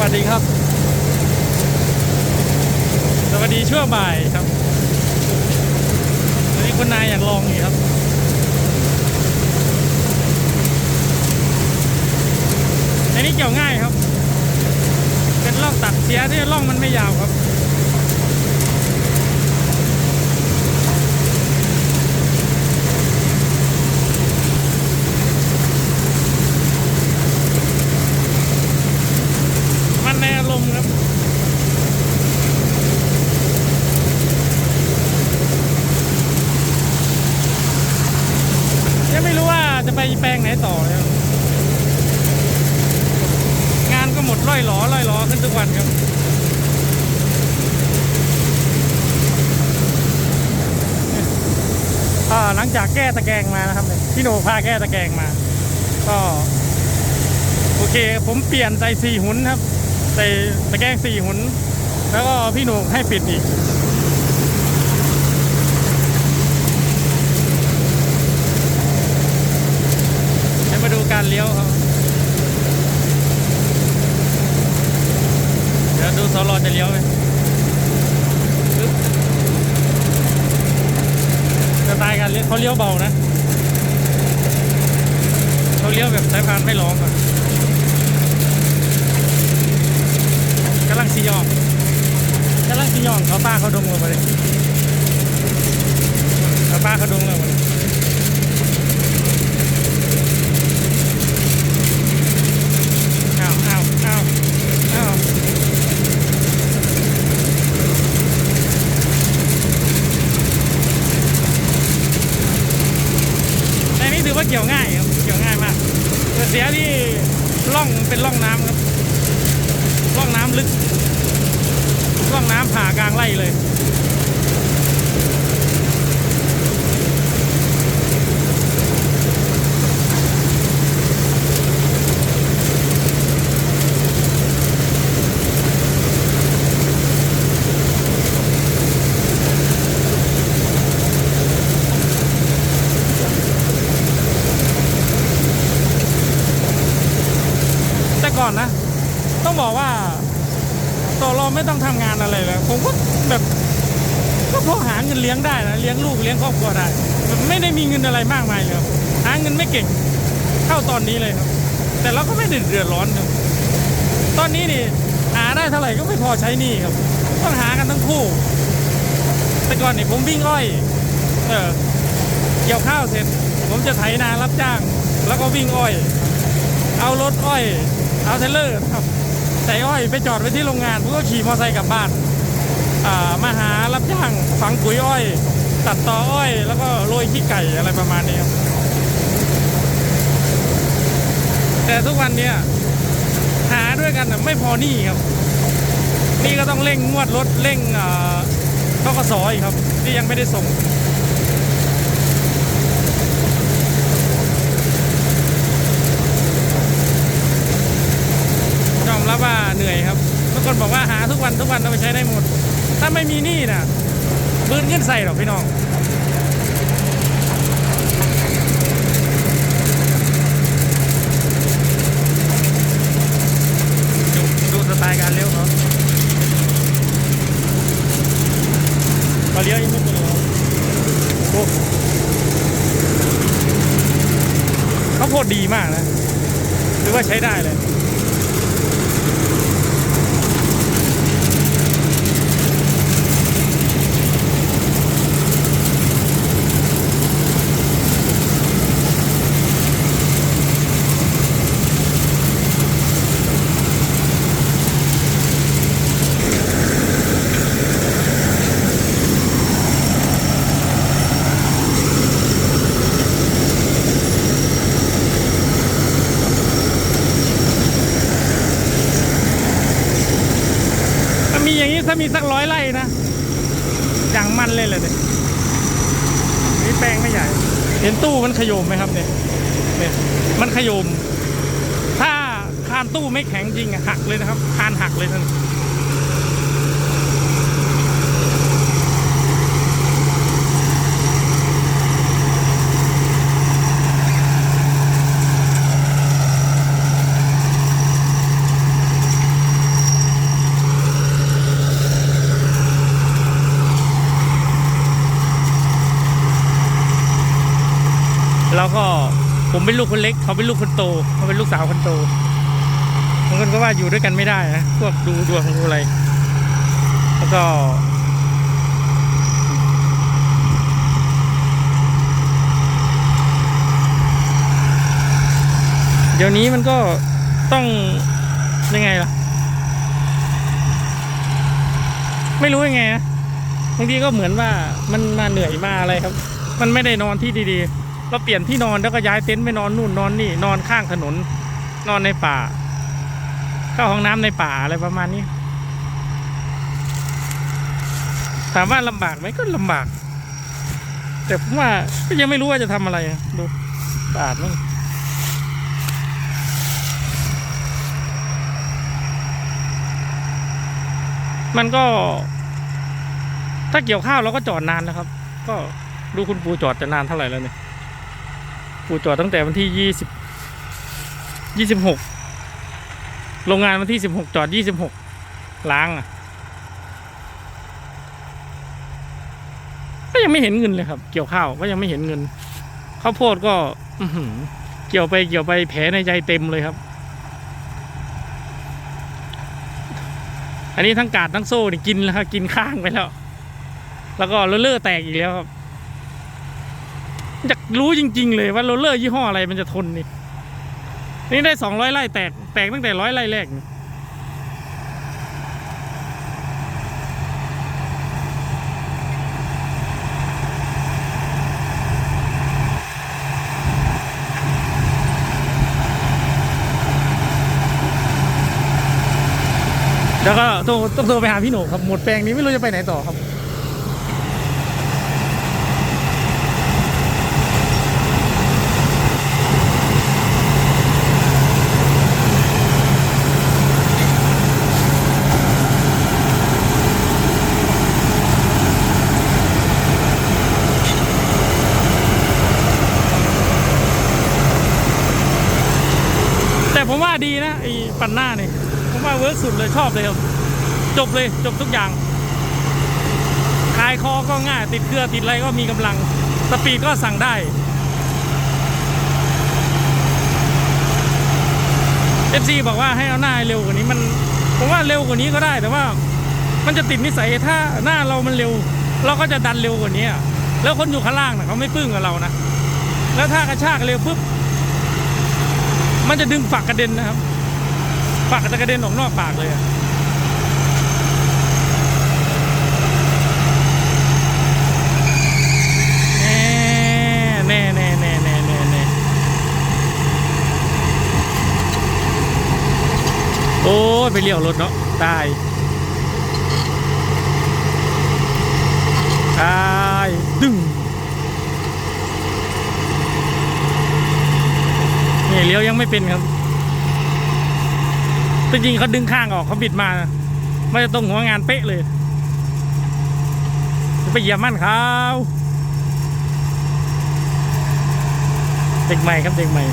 วัสดีครับ สวัสดีช่วงบ่ายครับวันนี้คุณนายอยากลองอยู่ครับอันนี้เกี่ยวง่ายครับ เป็นล่องตัดเสียที่ล่องมันไม่ยาวครับ มันในอารมณ์ครับ ยังไม่รู้ว่า จะไปแปลงไหนต่อเลยครับงานก็หมดร่อยหลอร่อยหลอขึ้นทุกวันครับอ่าหลังจากแก้ตะแกรงมานะครับพี่โหนพาแก้ตะแกรงมา ก็ โอเค ผมเปลี่ยนใส่สี่หุนครับ ใส่ตะแกรงสี่หุน แล้วก็พี่โหนให้ปิดอีก ให้มาดู การเลี้ยวครับ เดี๋ยวดูสอรอจะเลี้ยวไหมปึ๊บสไตล์การเลี้ยวเขาเลี้ยวเบานะเขาเลี้ยวแบบสายพานไม่ร้องอะกำลังซียองกำลังซียองเขาป้าเขาดงลงมาเลยเขาป้าเขาดงลงมาเลย อ้าวอ้าวอ้าวอ้าวในนี้ถือว่าเกี่ยวง่ายครับ เกี่ยวง่ายมากแต่ เสียที่ร่องเป็นร่องน้ำครับร่องน้ำลึกร่องน้ำผ่ากลางไร่เลย แต่ก่อนนะ ต้องบอกว่าตัวเรา ไม่ต้องทำงานอะไรเลยผมก็แบบก็พอหาเงินเลี้ยงได้นะเลี้ยงลูกเลี้ยงครอบครัวได้ไม่ได้มีเงินอะไรมากมายเลยหาเงินไม่เก่งเท่าตอนนี้เลยครับ แต่เราก็ไม่ได้เดือดร้อนครับตอนนี้นี่หาได้เท่าไหร่ก็ไม่พอใช้หนี้ครับ ต้องหากันทั้งคู่ แต่ก่อนนี่ผมวิ่งอ้อย เออเกี่ยวข้าวเสร็จ ผมจะไถนารับจ้าง แล้วก็วิ่งอ้อย เอารถอ้อย เอาเทรลเลอร์ครับ ส่อ้อยไปจอดไว้ที่โรงงานผมก็ขี่มอเตอร์ไซค์กลับบ้านมาหารับจ้างฝังปุ๋ยอ้อย ตัดต่ออ้อย แล้วก็โรยขี้ไก่อะไรประมาณนี้ครับแต่ทุกวันเนี้ยหาด้วยกันน่ไม่พอนี้ครับ นี่ก็ต้องเร่งงวดรถเร่งอ่าทกสอีกครับที่ยังไม่ได้ส่ง ยอม รับว่าเหนื่อยครับทุกคนบอกว่าหาทุกวันทุกวันเอาไปใช้ได้หมด ถ้าไม่มีหนี้น่ะปืนขึ้นใส่หรอกพี่น้องดูดูสไตล์การเลี้ยวเขาเขาเลี้ยวยังไม่เป็นเลยโอ้เขาโพดดีมากนะ หรือว่าใช้ได้เลย มีอย่างนี้ถ้ามีสักร้อยไร่นะอย่างมันเลยเลยเนี่ยนี่แปลงไม่ใหญ่ เห็นตู้มันขยมไหมครับเนี่ยเนี่ยมันขยม ถ้าคานตู้ไม่แข็งจริงอะหักเลยนะครับคานหักเลยท่าน แล้วก็ผมเป็นลูกคนเล็ก เขาเป็นลูกคนโตเขาเป็นลูกสาวคนโตบางคนก็ว่าอยู่ด้วยกันไม่ได้นะพวกดูดวงดูอะไร แล้วก็เดี๋ยวนี้มันก็ต้องยังไงล่ะ ไม่รู้ยังไงนะบางทีก็เหมือนว่ามันมาเหนื่อยมาอะไรครับ มันไม่ได้นอนที่ดีๆ เราเปลี่ยนที่นอนแล้วก็ย้ายเต็นท์ไปนอนนู่นนอนนี่ นอนข้างถนน นอนในป่า เข้าห้องน้ำในป่าอะไรประมาณนี้ ถามว่าลำบากไหมก็ลำบาก แต่ผมว่าก็ยังไม่รู้ว่าจะทำอะไรดูสะอาดมั้งมันก็ ถ้าเกี่ยวข้าวเราก็จอดนานแล้วครับ ก็ดูคุณปูจอดจะนานเท่าไหร่แล้วเนี่ย ปูจอดตั้งแต่วันที่ยี่สิบยี่สิบหกโรงงานวันที่สิบหกจอดยี่สิบหกล้างอะก็ยังไม่เห็นเงินเลยครับ เกี่ยวข้าวก็ยังไม่เห็นเงินข้าวโพดก็ออืเกี่ยวไปเกี่ยวไปแผลในใจเต็มเลยครับ อันนี้ทั้งกาดทั้งโซ่นี่กินแล้วครับกินข้างไปแล้ว แล้วก็โรลเลอร์แตกอีกแล้วครับ อยากรู้จริง ๆ เลยว่าโรลเลอร์ยี่ห้ออะไรมันจะทนนี่นี่ได้สองร้อยไร่แตกแตกตั้งแต่ร้อยไร่แรกนี่แล้วก็โทรต้องโทรไปหาพี่โหนกครับหมดแปลงนี้ไม่รู้จะไปไหนต่อครับ แต่ผมว่าดีนะไอ้ ปั่นหน้านี่ผมว่าเวิร์กสุดเลยชอบเลยครับจบเลยจบทุกอย่างคลายคอก็ง่ายติดเครือติดอะไรก็มีกำลังสปีดก็สั่งได้เอฟซีบอกว่าให้เอาหน้าเร็วกว่านี้มันผมว่าเร็วกว่านี้ก็ได้แต่ว่า มันจะติดนิสัยถ้าหน้าเรามันเร็ว เราก็จะดันเร็วกว่านี้แล้วคนอยู่ข้างล่างนะเขาไม่ปึ้งกับเรานะแล้วถ้ากระชากเร็วปุ๊บมันจะดึงฝักกระเด็นนะครับ ฝักจะกระเด็นออกนอกปากเลยอะแน่แน่แน่แน่แน่แน่แน่โอ้ยไปเลี้ยวรถเนาะตายตายดึงนี่เลี้ยวยังไม่เป็นครับ จริงเขาดึงข้างออกเขาบิดมาไม่จะตรงหัวงานเป๊ะเลย ไปเหยียบมั่นเขาเด็กใหม่ครับเด็กใหม่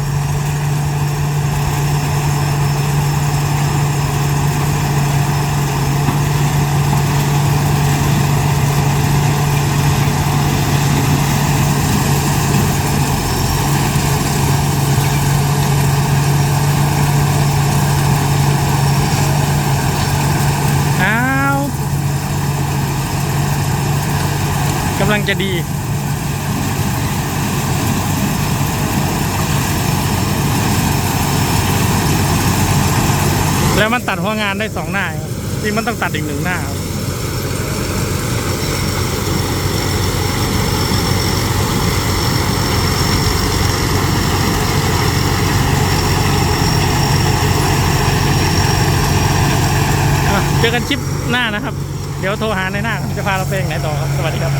อ้าวกำ ลังจะดีแล้วมันตัดหัวงานได้สองหน้าครับจริงมันต้องตัดอีกหนึ่งหน้าครับเจอกันคลิปหน้านะครับ เดี๋ยวโทรหาในหน้าจะพาเราไปยังไหนต่อครับ สวัสดีครับ